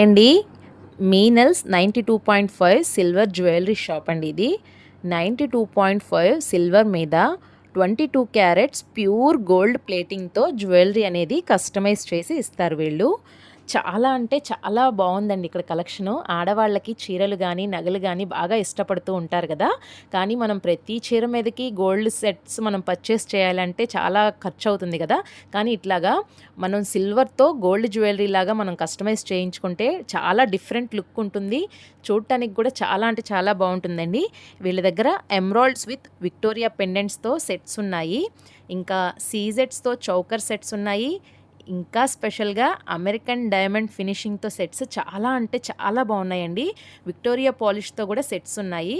అండి మీనల్స్ ninety two point five silver jewellery shop అండి ఇది. Ninety two point five silver మీద twenty two carats pure gold ప్లేటింగ్తో jewellery అనేది customise చేసి ఇస్తారు వీళ్ళు. చాలా అంటే చాలా బాగుందండి ఇక్కడ కలెక్షను. ఆడవాళ్ళకి చీరలు కానీ నగలు కానీ బాగా ఇష్టపడుతూ ఉంటారు కదా. కానీ మనం ప్రతి చీర మీదకి గోల్డ్ సెట్స్ మనం పర్చేస్ చేయాలంటే చాలా ఖర్చు అవుతుంది కదా. కానీ ఇట్లాగా మనం సిల్వర్తో గోల్డ్ జ్యువెలరీ లాగా మనం కస్టమైజ్ చేయించుకుంటే చాలా డిఫరెంట్ లుక్ ఉంటుంది. చూడటానికి కూడా చాలా అంటే చాలా బాగుంటుందండి. వీళ్ళ దగ్గర ఎమ్రాయిడ్స్ విత్ విక్టోరియా పెండెంట్స్తో సెట్స్ ఉన్నాయి. ఇంకా సీజెట్స్తో చౌకర్ సెట్స్ ఉన్నాయి. ఇంకా స్పెషల్గా అమెరికన్ డైమండ్ ఫినిషింగ్తో సెట్స్ చాలా అంటే చాలా బాగున్నాయండి. విక్టోరియా పాలిష్తో కూడా సెట్స్ ఉన్నాయి.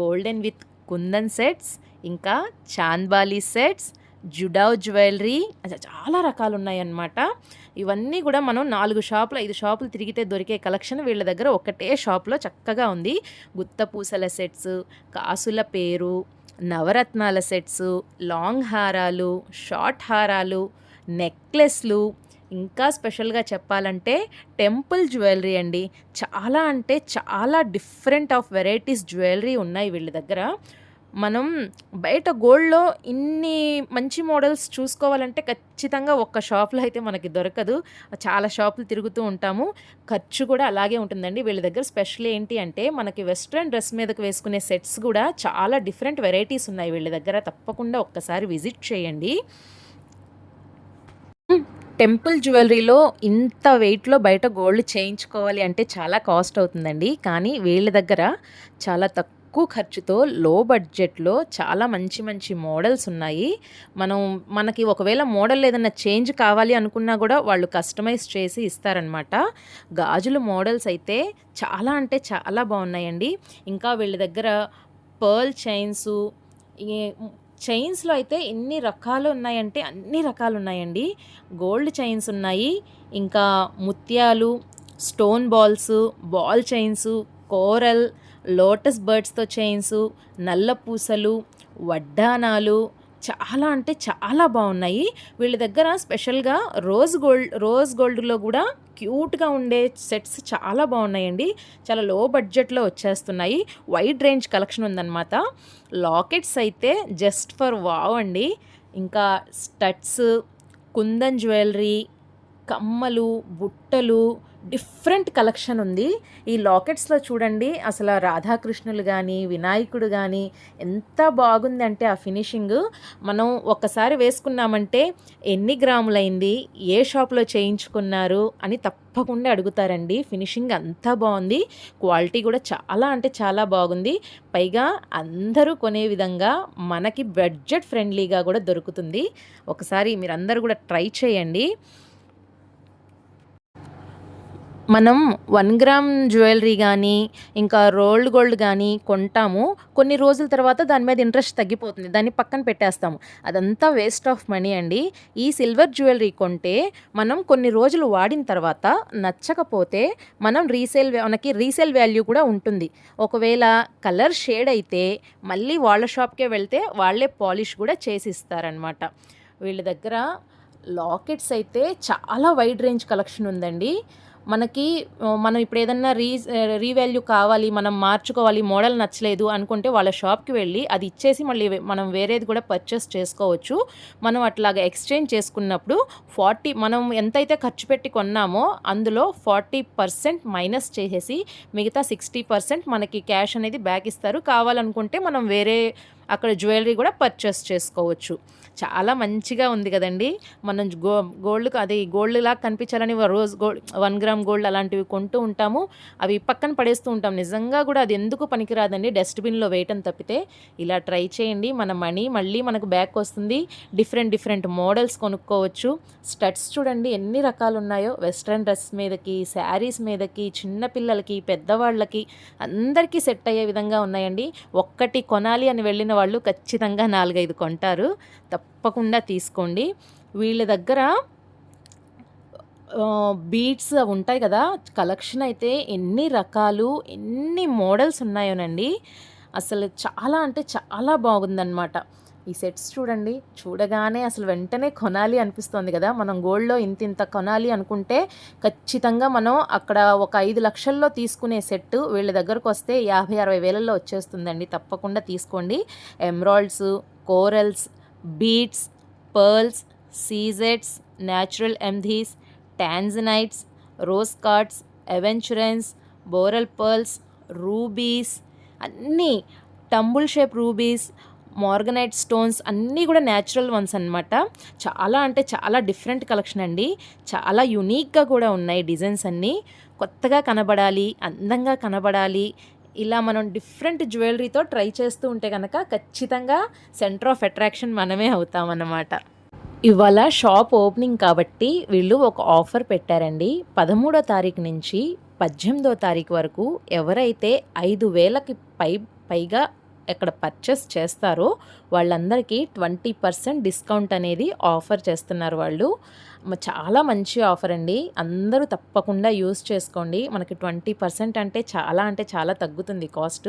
గోల్డెన్ విత్ కుందన్ సెట్స్ ఇంకా చాంద్బాలీ సెట్స్ జుడావ్ జ్యువెలరీ చాలా రకాలు ఉన్నాయన్నమాట ఇవన్నీ కూడా మనం నాలుగు షాపులు ఐదు షాపులు తిరిగితే దొరికే కలెక్షన్ వీళ్ళ దగ్గర ఒకటే షాప్లో చక్కగా ఉంది. గుత్త పూసల సెట్స్ కాసుల పేరు నవరత్నాల సెట్స్ లాంగ్ హారాలు షార్ట్ హారాలు నెక్లెస్లు ఇంకా స్పెషల్గా చెప్పాలంటే టెంపుల్ జ్యువెలరీ అండి. చాలా అంటే చాలా డిఫరెంట్ ఆఫ్ వెరైటీస్ జ్యువెలరీ ఉన్నాయి వీళ్ళ దగ్గర. మనం బయట గోల్డ్లో ఇన్ని మంచి మోడల్స్ చూసుకోవాలంటే ఖచ్చితంగా ఒక్క షాప్లో అయితే మనకి దొరకదు. చాలా షాపులు తిరుగుతూ ఉంటాము. ఖర్చు కూడా అలాగే ఉంటుందండి. వీళ్ళ దగ్గర స్పెషల్ ఏంటి అంటే మనకి వెస్ట్రన్ డ్రెస్ మీదకి వేసుకునే సెట్స్ కూడా చాలా డిఫరెంట్ వెరైటీస్ ఉన్నాయి. వీళ్ళ దగ్గర తప్పకుండా ఒక్కసారి విజిట్ చేయండి. టెంపుల్ జ్యువెలరీలో ఇంత వెయిట్లో బయట గోల్డ్ చేయించుకోవాలి అంటే చాలా కాస్ట్ అవుతుందండి. కానీ వీళ్ళ దగ్గర చాలా తక్కువ ఖర్చుతో లో బడ్జెట్లో చాలా మంచి మంచి మోడల్స్ ఉన్నాయి. మనం మనకి ఒకవేళ మోడల్ ఏదైనా చేంజ్ కావాలి అనుకున్నా కూడా వాళ్ళు కస్టమైజ్ చేసి ఇస్తారనమాట గాజుల మోడల్స్ అయితే చాలా అంటే చాలా బాగున్నాయండి. ఇంకా వీళ్ళ దగ్గర పర్ల్ చైన్స్ చైన్స్లో అయితే ఎన్ని రకాలు ఉన్నాయంటే అన్ని రకాలు ఉన్నాయండి గోల్డ్ చైన్స్ ఉన్నాయి. ఇంకా ముత్యాలు stone balls ball chains coral lotus బర్డ్స్తో chains నల్ల పూసలు వడ్డానాలు చాలా అంటే చాలా బాగున్నాయి. వీళ్ళ దగ్గర స్పెషల్గా రోజ్ గోల్డ్ రోజ్ గోల్డ్లో కూడా క్యూట్గా ఉండే సెట్స్ చాలా బాగున్నాయండి. చాలా లో బడ్జెట్లో వచ్చేస్తున్నాయి. వైడ్ రేంజ్ కలెక్షన్ ఉందన్నమాట. లాకెట్స్ అయితే జస్ట్ ఫర్ వావ్ అండి. ఇంకా స్టడ్స్ కుందన్ జ్యువెలరీ కమ్మలు బుట్టలు డిఫరెంట్ కలెక్షన్ ఉంది. ఈ లాకెట్స్లో చూడండి అసలు రాధాకృష్ణులు కానీ వినాయకుడు కానీ ఎంత బాగుందంటే ఆ ఫినిషింగ్. మనం ఒక్కసారి వేసుకున్నామంటే ఎన్ని గ్రాములైంది ఏ షాప్లో చేయించుకున్నారు అని తప్పకుండా అడుగుతారండి. ఫినిషింగ్ అంతా బాగుంది. క్వాలిటీ కూడా చాలా అంటే చాలా బాగుంది. పైగా అందరూ కొనే విధంగా మనకి బడ్జెట్ ఫ్రెండ్లీగా కూడా దొరుకుతుంది. ఒకసారి మీరందరూ కూడా ట్రై చేయండి. మనం వన్ గ్రామ్ జ్యువెలరీ కానీ ఇంకా రోల్డ్ గోల్డ్ కానీ కొంటాము. కొన్ని రోజుల తర్వాత దాని మీద ఇంట్రెస్ట్ తగ్గిపోతుంది. దాన్ని పక్కన పెట్టేస్తాము. అదంతా వేస్ట్ ఆఫ్ మనీ అండి. ఈ సిల్వర్ జ్యువెలరీ కొంటే మనం కొన్ని రోజులు వాడిన తర్వాత నచ్చకపోతే మనం రీసేల్ మనకి రీసేల్ వాల్యూ కూడా ఉంటుంది. ఒకవేళ కలర్ షేడ్ అయితే మళ్ళీ వాళ్ళ షాప్కే వెళ్తే వాళ్ళే పాలిష్ కూడా చేసి ఇస్తారనమాట వీళ్ళ దగ్గర లాకెట్స్ అయితే చాలా వైడ్ రేంజ్ కలెక్షన్ ఉందండి. మనకి మనం ఇప్పుడు ఏదన్నా రీ రీవాల్యూ కావాలి మనం మార్చుకోవాలి మోడల్ నచ్చలేదు అనుకుంటే వాళ్ళ షాప్కి వెళ్ళి అది ఇచ్చేసి మళ్ళీ మనం వేరేది కూడా పర్చేస్ చేసుకోవచ్చు. మనం అట్లాగా ఎక్స్చేంజ్ చేసుకున్నప్పుడు ఫార్టీ మనం ఎంతైతే ఖర్చు పెట్టి కొన్నామో అందులో ఫార్టీ పర్సెంట్ మైనస్ చేసేసి మిగతా సిక్స్టీ పర్సెంట్ మనకి క్యాష్ అనేది బ్యాక్ ఇస్తారు. కావాలనుకుంటే మనం వేరే అక్కడ జ్యువెలరీ కూడా పర్చేస్ చేసుకోవచ్చు. చాలా మంచిగా ఉంది కదండి. మనం గో గోల్డ్ అది గోల్డ్ లాగా కనిపించాలని rose gold one gram gold అలాంటివి కొంటూ ఉంటాము. అవి పక్కన పడేస్తూ ఉంటాం. నిజంగా కూడా అది ఎందుకు పనికిరాదండి? డస్ట్బిన్లో వేయటం తప్పితే ఇలా ట్రై చేయండి. మన మనీ మళ్ళీ మనకు బ్యాక్ వస్తుంది. డిఫరెంట్ డిఫరెంట్ మోడల్స్ కొనుక్కోవచ్చు. స్టడ్స్ చూడండి ఎన్ని రకాలు ఉన్నాయో. వెస్ట్రన్ డ్రెస్ మీదకి శారీస్ మీదకి చిన్నపిల్లలకి పెద్దవాళ్ళకి అందరికీ సెట్ అయ్యే విధంగా ఉన్నాయండి. ఒక్కటి కొనాలి అని వెళ్ళిన వాళ్ళు ఖచ్చితంగా నాలుగైదు కొంటారు. తప్పకుండా తీసుకోండి. వీళ్ళ దగ్గర బీట్స్ అవి ఉంటాయి కదా కలెక్షన్ అయితే ఎన్ని రకాలు ఎన్ని మోడల్స్ ఉన్నాయోనండి. అసలు చాలా అంటే చాలా బాగుందన్నమాట. ఈ సెట్స్ చూడండి చూడగానే అసలు వెంటనే కొనాలి అనిపిస్తుంది కదా. మనం గోల్డ్లో ఇంత ఇంత కొనాలి అనుకుంటే ఖచ్చితంగా మనం అక్కడ ఒక ఐదు లక్షల్లో తీసుకునే సెట్ వీళ్ళ దగ్గరకు వస్తే యాభై అరవై వేలల్లో వచ్చేస్తుందండి. తప్పకుండా తీసుకోండి. ఎమ్రాయిడ్స్ కోరల్స్ బీట్స్ పర్ల్స్ సీజెట్స్ న్యాచురల్ ఎంధీస్ ట్యాన్జనైట్స్ రోజ్ కార్డ్స్ ఎవెన్చురెన్స్ బోరల్ పర్ల్స్ రూబీస్ అన్నీ tumble shape rubies morganite stones అన్నీ కూడా న్యాచురల్ వన్స్ అన్నమాట. చాలా అంటే చాలా డిఫరెంట్ కలెక్షన్ అండి. చాలా యునీక్గా కూడా ఉన్నాయి డిజైన్స్ అన్నీ. కొత్తగా కనబడాలి అందంగా కనబడాలి ఇలా మనం డిఫరెంట్ జ్యువెలరీతో ట్రై చేస్తూ ఉంటే కనుక ఖచ్చితంగా సెంటర్ ఆఫ్ అట్రాక్షన్ మనమే అవుతామన్నమాట. ఇవాళ షాప్ ఓపెనింగ్ కాబట్టి వీళ్ళు ఒక ఆఫర్ పెట్టారండి. పదమూడో తారీఖు నుంచి పద్దెనిమిదో తారీఖు వరకు ఎవరైతే ఐదు వేలకి పై పైగా ఎక్కడ పర్చేస్ చేస్తారో వాళ్ళందరికీ ట్వంటీ పర్సెంట్ డిస్కౌంట్ అనేది ఆఫర్ చేస్తున్నారు వాళ్ళు. చాలా మంచి ఆఫర్ అండి. అందరూ తప్పకుండా యూస్ చేసుకోండి. మనకి ట్వంటీ పర్సెంట్ అంటే చాలా అంటే చాలా తగ్గుతుంది కాస్ట్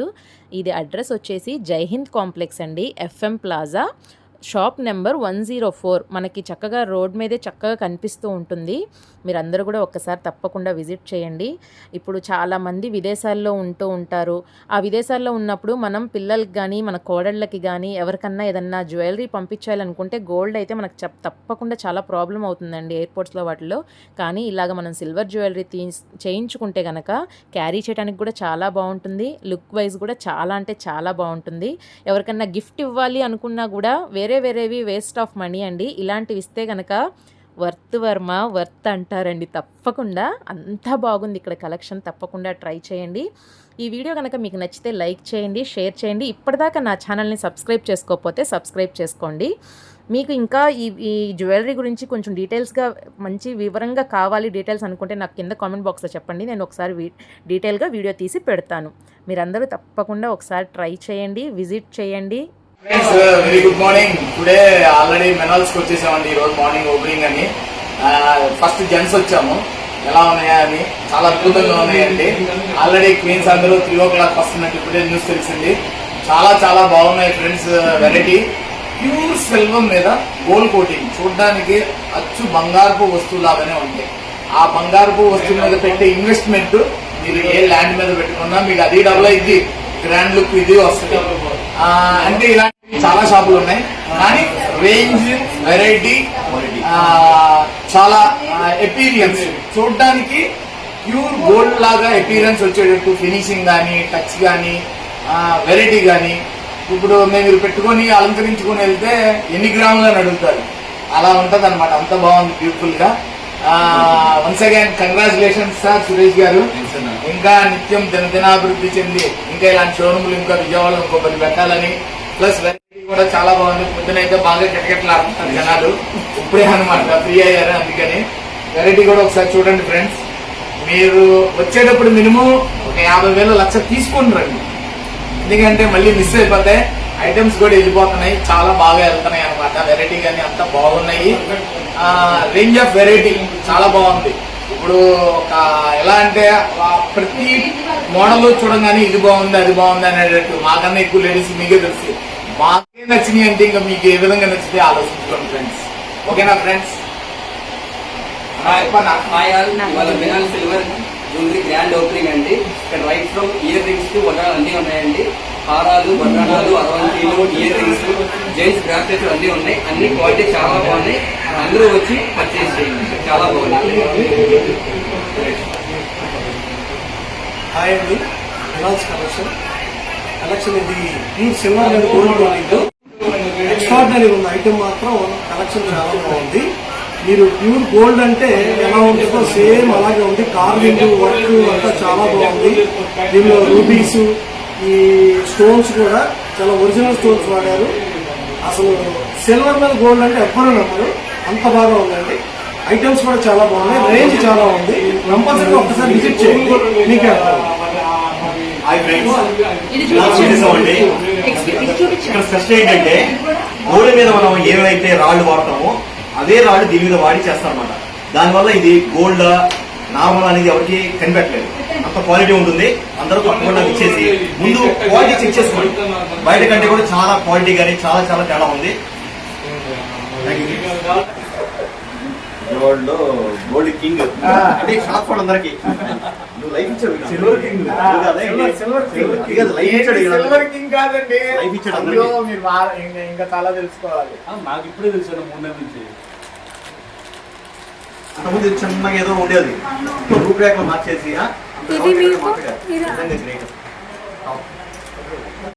ఇది అడ్రస్ వచ్చేసి జైహింద్ కాంప్లెక్స్ అండి. FM plaza shop number one zero four. మనకి చక్కగా రోడ్ మీదే చక్కగా కనిపిస్తూ ఉంటుంది. మీరందరూ కూడా ఒక్కసారి తప్పకుండా విజిట్ చేయండి. ఇప్పుడు చాలామంది విదేశాల్లో ఉంటూ ఉంటారు. ఆ విదేశాల్లో ఉన్నప్పుడు మనం పిల్లలకి కానీ మన కోడళ్ళకి కానీ ఎవరికన్నా ఏదన్నా జ్యువెలరీ పంపించాలనుకుంటే గోల్డ్ అయితే మనకు చెప్ తప్పకుండా చాలా ప్రాబ్లం అవుతుందండి ఎయిర్పోర్ట్స్లో వాటిలో. కానీ ఇలాగ మనం సిల్వర్ జ్యువెలరీ తీ చేయించుకుంటే కనుక క్యారీ చేయడానికి కూడా చాలా బాగుంటుంది. లుక్ వైజ్ కూడా చాలా అంటే చాలా బాగుంటుంది. ఎవరికన్నా గిఫ్ట్ ఇవ్వాలి అనుకున్నా కూడా వేరే వేరేవి వేస్ట్ ఆఫ్ మనీ అండి. ఇలాంటివి ఇస్తే కనుక వర్త్ వర్మ వర్త్ అంటారండి తప్పకుండా. అంతా బాగుంది ఇక్కడ కలెక్షన్ తప్పకుండా ట్రై చేయండి. ఈ వీడియో కనుక మీకు నచ్చితే లైక్ చేయండి షేర్ చేయండి. ఇప్పటిదాకా నా ఛానల్ని సబ్స్క్రైబ్ చేసుకోకపోతే సబ్స్క్రైబ్ చేసుకోండి. మీకు ఇంకా ఈ ఈ జ్యువెలరీ గురించి కొంచెం డీటెయిల్స్గా మంచి వివరంగా కావాలి డీటెయిల్స్ అనుకుంటే నాకు కింద కామెంట్ బాక్స్లో చెప్పండి. నేను ఒకసారి వీ డీటెయిల్గా వీడియో తీసి పెడతాను. మీరందరూ తప్పకుండా ఒకసారి ట్రై చేయండి విజిట్ చేయండి. Very good morning today already మెనాల్స్కి వచ్చేసామండి ఈ రోజు మార్నింగ్ ఓపెనింగ్ అని. ఫస్ట్ జెంట్స్ వచ్చాము. ఎలా ఉన్నాయా అని చాలా అద్భుతంగా ఉన్నాయండి. ఆల్రెడీ క్వీన్స్ అందరూ త్రీ ఓ క్లాక్ వస్తున్నట్టు ఇప్పుడే న్యూస్ తెలిసింది. చాలా చాలా బాగున్నాయి ఫ్రెండ్స్ వెరైటీ ప్యూర్ సెల్వం మీద గోల్డ్ కోటింగ్ చూడడానికి అచ్చు బంగారపు వస్తువు లాగానే ఉంటాయి ఆ బంగారపు వస్తువు మీద పెట్టే ఇన్వెస్ట్మెంట్ మీరు ఏ ల్యాండ్ మీద పెట్టుకున్నా మీకు అది డబుల్ అయింది గ్రాండ్ లుక్ ఇది వస్తుంది. అంటే ఇలాంటి చాలా షాపులు ఉన్నాయి. కానీ రేంజ్ వెరైటీ చాలా ఎపీరియన్స్ చూడడానికి ప్యూర్ గోల్డ్ లాగా ఎపీరియన్స్ వచ్చేటట్టు ఫినిషింగ్ కానీ టచ్ కానీ వెరైటీ కానీ ఇప్పుడు మేము మీరు పెట్టుకొని అలంకరించుకొని వెళ్తే ఎన్ని గ్రాములు అని అడుగుతారు? అలా ఉంటుంది అనమాట అంత బాగుంది బ్యూటిఫుల్గా. Once again congratulations sir Suresh garu. ఇంకా నిత్యం దినదినాభివృద్ధి చెంది ఇంకా ఇలాంటి షోరూములు ఇంకా విజయవాడలో ఇంకో పది పెట్టాలని. ప్లస్ వెరైటీ కూడా చాలా బాగుంది. పొద్దునైతే బాగా కిటకిటలాడుతున్నారు జనాలు. ఇప్పుడే అనమాట ఫ్రీ అయ్యారు అందుకని. వెరైటీ కూడా ఒకసారి చూడండి ఫ్రెండ్స్ మీరు వచ్చేటప్పుడు మినిమం ఒక యాభై వేల లక్ష తీసుకొని రండి. ఎందుకంటే మళ్ళీ మిస్ అయిపోతాయి ఐటమ్స్ కూడా వెళ్ళిపోతున్నాయి. చాలా బాగా వెళ్తున్నాయి అనమాట వెరైటీ కానీ అంతా బాగున్నాయి. రేంజ్ ఆఫ్ వెరైటీ చాలా బాగుంది. ఇప్పుడు ఒక ఎలా అంటే ప్రతి మోడల్ చూడగానే ఇది బాగుంది అది బాగుంది అనేటట్టు మాకన్నా ఎక్కువ లేడీస్ మీకే తెలుసు. మాకే నచ్చినాయి అంటే ఇంకా మీకు ఏ విధంగా నచ్చితే ఆలోచించుకోండి ఫ్రెండ్స్ ఓకేనా friends silver jewellery grand opening అండి. ఇక్కడ right from earrings to వడ్డాలు అన్ని ఉన్నాయండి. హారాలు వడ్డాలు అరవంతీలు ఇయర్ రింగ్స్ జెంట్స్ బ్రాకెట్స్ అన్ని ఉన్నాయి. అన్ని క్వాలిటీ చాలా బాగున్నాయి. అందరూ వచ్చి పర్చేస్ చేయండి. చాలా బాగుంది హాయ్ అండి. కలెక్షన్ కలెక్షన్ ఇది ఈ సినిమా మీద గోల్డ్ ఎక్స్ట్రాడినరీ ఉన్న ఐటమ్ మాత్రం కలెక్షన్ చాలా బాగుంది. మీరు ప్యూర్ గోల్డ్ అంటే ఎలా ఉంటుందో సేమ్ అలాగే ఉంది. కార్వింగ్ వర్క్ అంతా చాలా బాగుంది. దీనిలో రూబీస్ ఈ స్టోన్స్ కూడా చాలా ఒరిజినల్ స్టోన్స్ వాడారు. అసలు సిల్వర్ మీద గోల్డ్ అంటే ఎవ్వరూ నమ్మరు. అంత బాగా ఉందండి. ఐటమ్స్ కూడా చాలా బాగున్నాయి. రేంజ్ చాలా ఉంది. కంపల్సరీగా ఒక్కసారి విజిట్ చేయండి. మీకే ఇక్కడ స్పెషల్ ఏంటంటే గోడ మీద మనం ఏవైతే రాళ్ళు వాడతామో అదే రాళ్ళు దీని మీద వాడి చేస్తాం అనమాట దానివల్ల ఇది గోల్డ్ నార్మల్ అనేది ఎవరికి కనిపెట్టలేదు. అంత క్వాలిటీ ఉంటుంది. అందరూ తప్పకుండా ఇచ్చేసి ముందు క్వాలిటీ చెక్ చేసుకోండి. బయట కంటే కూడా చాలా క్వాలిటీ కానీ చాలా చాలా తేడా ఉంది. Gold gold king. అంటే షాప్ వాళ్ళందరికీ నువ్వు లైఫ్ ఇచ్చావు కదా. Silver king. Silver king. కదా, లైఫ్ ఇచ్చాడు. సిల్వర్ కింగ్ కాదండి? లైఫ్ ఇచ్చాడు అందరికీ. మీరు ఇంకా ఇంకా చాలా తెలుసుకోవాలి. నాకు ఇప్పుడే తెలుసు మూడు నెలల నుంచి. అంతకుముందు చిన్నగా ఏదో ఉండేది. రూపురేఖలు మార్చేసి ఇది మీకు-